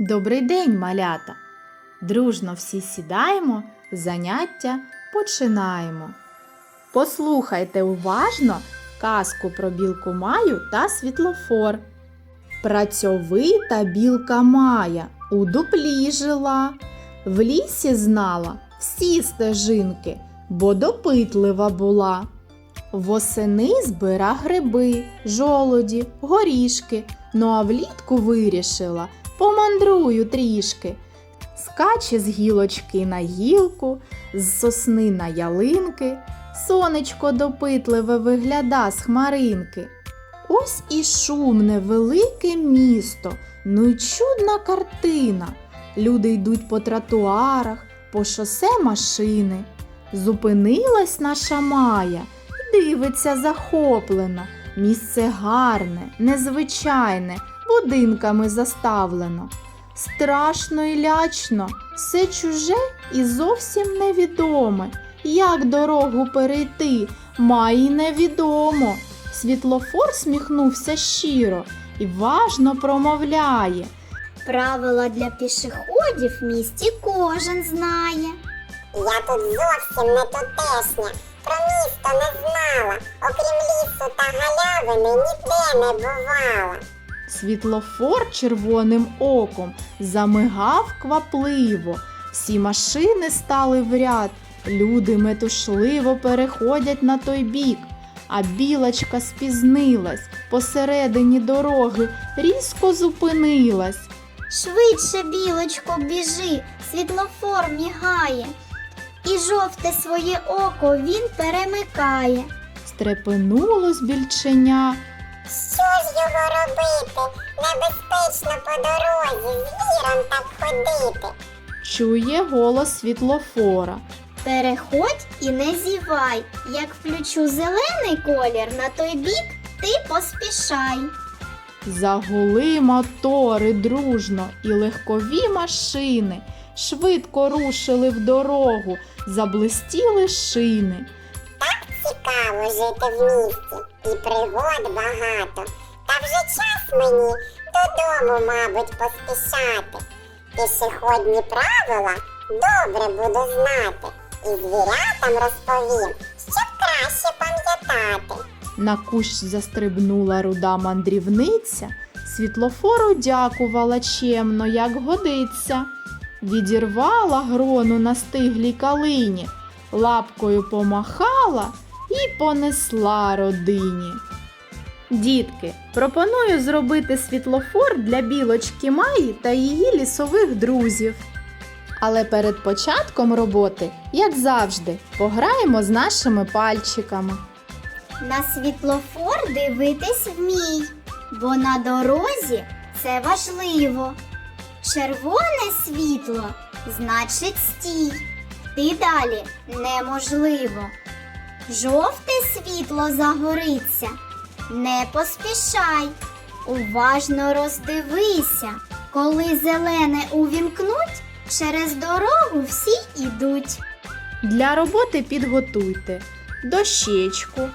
Добрий день, малята! Дружно всі сідаємо, заняття починаємо. Послухайте уважно казку про білку Маю та світлофор. Працьовита білка Майя у дуплі жила, в лісі знала всі стежинки, бо допитлива була. Восени збира гриби, жолоді, горішки, ну а влітку вирішила помандрую трішки. Скаче з гілочки на гілку, з сосни на ялинки, сонечко допитливе вигляда з хмаринки. Ось і шумне велике місто, ну й чудна картина. Люди йдуть по тротуарах, по шосе машини. Зупинилась наша Майя дивиться захоплено. Місце гарне, незвичайне, будинками заставлено. Страшно і лячно, все чуже і зовсім невідоме. Як дорогу перейти, Майі невідомо. Світлофор сміхнувся щиро і важно промовляє. Правила для пішоходів в місті кожен знає. Я тут зовсім не тутешня, про місто не знала, окрім лісу та галявини ніде не бувала. Світлофор червоним оком замигав квапливо. Всі машини стали в ряд, люди метушливо переходять на той бік. А білочка спізнилась посередині дороги, різко зупинилась. Швидше, білочко, біжи, світлофор мігає. І жовте своє око він перемикає. Стрепенулось більченя, Що ж його? Небезпечно по дорозі, звіром так ходити. чує голос світлофора. Переходь і не зівай. Як включу зелений колір на той бік, ти поспішай. Загули мотори дружно і легкові машини швидко рушили в дорогу, заблистіли шини. Так Цікаво жити в місті і пригод багато. Та вже час мені додому, мабуть, поспішати. Пішохідні правила добре буду знати. І звірятам розповім, щоб краще пам'ятати. На кущ застрибнула руда мандрівниця, світлофору дякувала чемно, як годиться. Відірвала грону на стиглій калині, лапкою помахала і понесла родині. Дітки, пропоную зробити світлофор для білочки Маї та її лісових друзів. Але перед початком роботи, як завжди, пограємо з нашими пальчиками. На світлофор дивитись вмій, бо на дорозі це важливо. Червоне світло значить стій. Ти далі неможливо. Жовте світло загориться. Не поспішай. Уважно роздивися. Коли зелене увімкнуть, через дорогу всі ідуть. Для роботи підготуйте дощечку,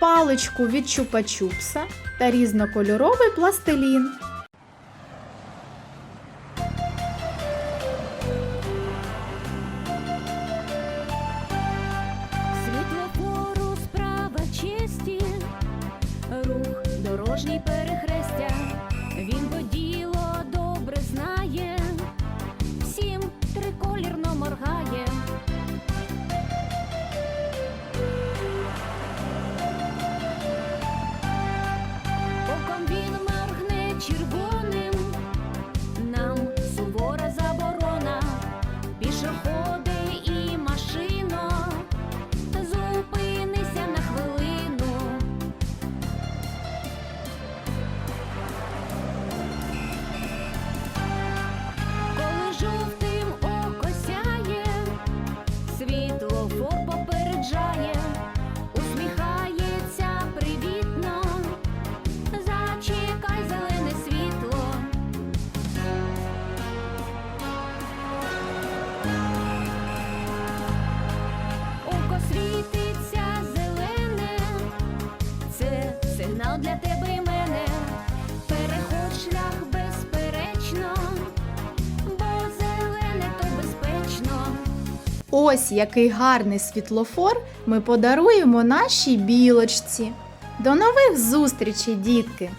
паличку від чупа-чупса та різнокольоровий пластилін. Дорожній перехрестя, він то діло добре знає, всім триколірно моргає. сигнал для тебе і мене, переходь шлях безперечно, бо зелене то безпечно. Ось який гарний світлофор ми подаруємо нашій білочці. До нових зустрічей, дітки!